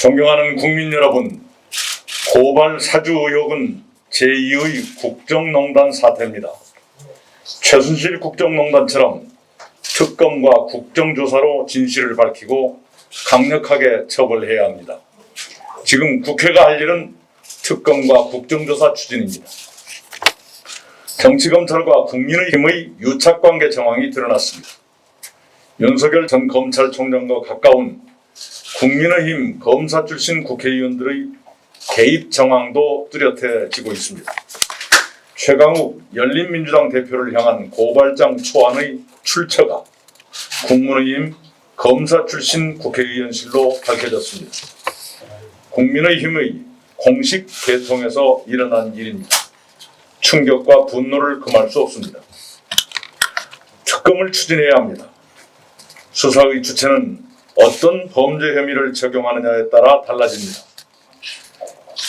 존경하는 국민 여러분, 고발 사주 의혹은 제2의 국정농단 사태입니다. 최순실 국정농단처럼 특검과 국정조사로 진실을 밝히고 강력하게 처벌해야 합니다. 지금 국회가 할 일은 특검과 국정조사 추진입니다. 정치검찰과 국민의힘의 유착관계 정황이 드러났습니다. 윤석열 전 검찰총장과 가까운 국민의힘 검사 출신 국회의원들의 개입 정황도 뚜렷해지고 있습니다. 최강욱 열린민주당 대표를 향한 고발장 초안의 출처가 국민의힘 검사 출신 국회의원실로 밝혀졌습니다. 국민의힘의 공식 개통에서 일어난 일입니다. 충격과 분노를 금할 수 없습니다. 특검을 추진해야 합니다. 수사의 주체는 어떤 범죄 혐의를 적용하느냐에 따라 달라집니다.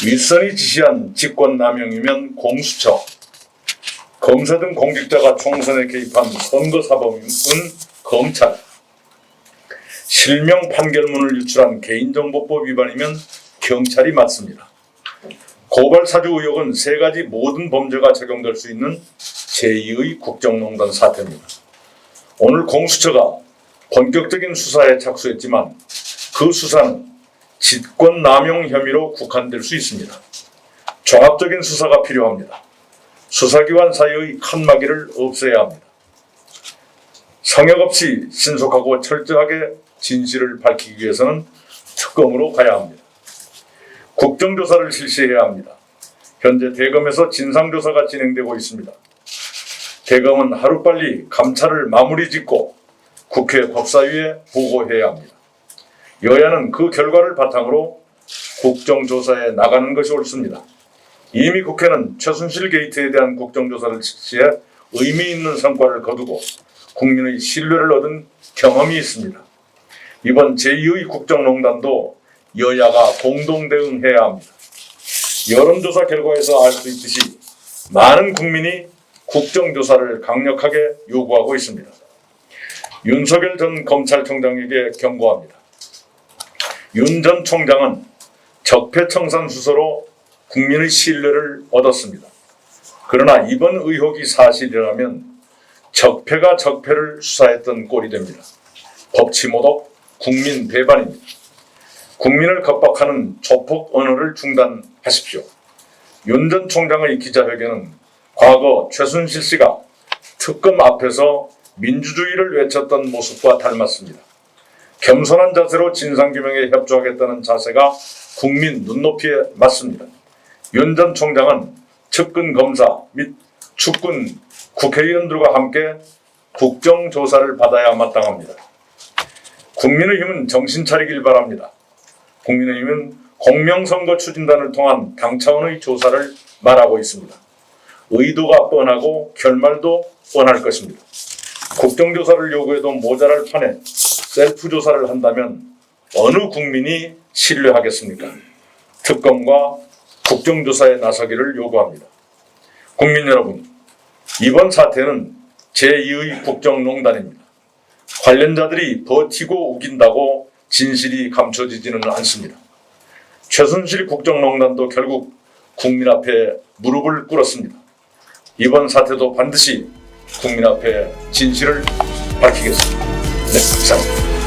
윗선이 지시한 직권남용이면 공수처, 검사 등 공직자가 총선에 개입한 선거사범은 검찰, 실명 판결문을 유출한 개인정보법 위반이면 경찰이 맞습니다. 고발 사주 의혹은 세 가지 모든 범죄가 적용될 수 있는 제2의 국정농단 사태입니다. 오늘 공수처가 본격적인 수사에 착수했지만 그 수사는 직권 남용 혐의로 국한될 수 있습니다. 종합적인 수사가 필요합니다. 수사기관 사이의 칸막이를 없애야 합니다. 성역 없이 신속하고 철저하게 진실을 밝히기 위해서는 특검으로 가야 합니다. 국정조사를 실시해야 합니다. 현재 대검에서 진상조사가 진행되고 있습니다. 대검은 하루빨리 감찰을 마무리 짓고 국회 법사위에 보고해야 합니다. 여야는 그 결과를 바탕으로 국정조사에 나가는 것이 옳습니다. 이미 국회는 최순실 게이트에 대한 국정조사를 실시해 의미 있는 성과를 거두고 국민의 신뢰를 얻은 경험이 있습니다. 이번 제2의 국정농단도 여야가 공동 대응해야 합니다. 여론조사 결과에서 알 수 있듯이 많은 국민이 국정조사를 강력하게 요구하고 있습니다. 윤석열 전 검찰총장에게 경고합니다. 윤 전 총장은 적폐청산 수사로 국민의 신뢰를 얻었습니다. 그러나 이번 의혹이 사실이라면 적폐가 적폐를 수사했던 꼴이 됩니다. 법치모독, 국민 배반입니다. 국민을 겁박하는 조폭 언어를 중단하십시오. 윤 전 총장의 기자회견은 과거 최순실 씨가 특검 앞에서 민주주의를 외쳤던 모습과 닮았습니다. 겸손한 자세로 진상규명에 협조하겠다는 자세가 국민 눈높이에 맞습니다. 윤 전 총장은 측근 검사 및 축근 국회의원들과 함께 국정조사를 받아야 마땅합니다. 국민의힘은 정신 차리길 바랍니다. 국민의힘은 공명선거 추진단을 통한 당 차원의 조사를 말하고 있습니다. 의도가 뻔하고 결말도 뻔할 것입니다. 국정조사를 요구해도 모자랄 판에 셀프 조사를 한다면 어느 국민이 신뢰하겠습니까? 특검과 국정조사에 나서기를 요구합니다. 국민 여러분, 이번 사태는 제2의 국정농단입니다. 관련자들이 버티고 우긴다고 진실이 감춰지지는 않습니다. 최순실 국정농단도 결국 국민 앞에 무릎을 꿇었습니다. 이번 사태도 반드시 국민 앞에 진실을 밝히겠습니다. 네, 감사합니다.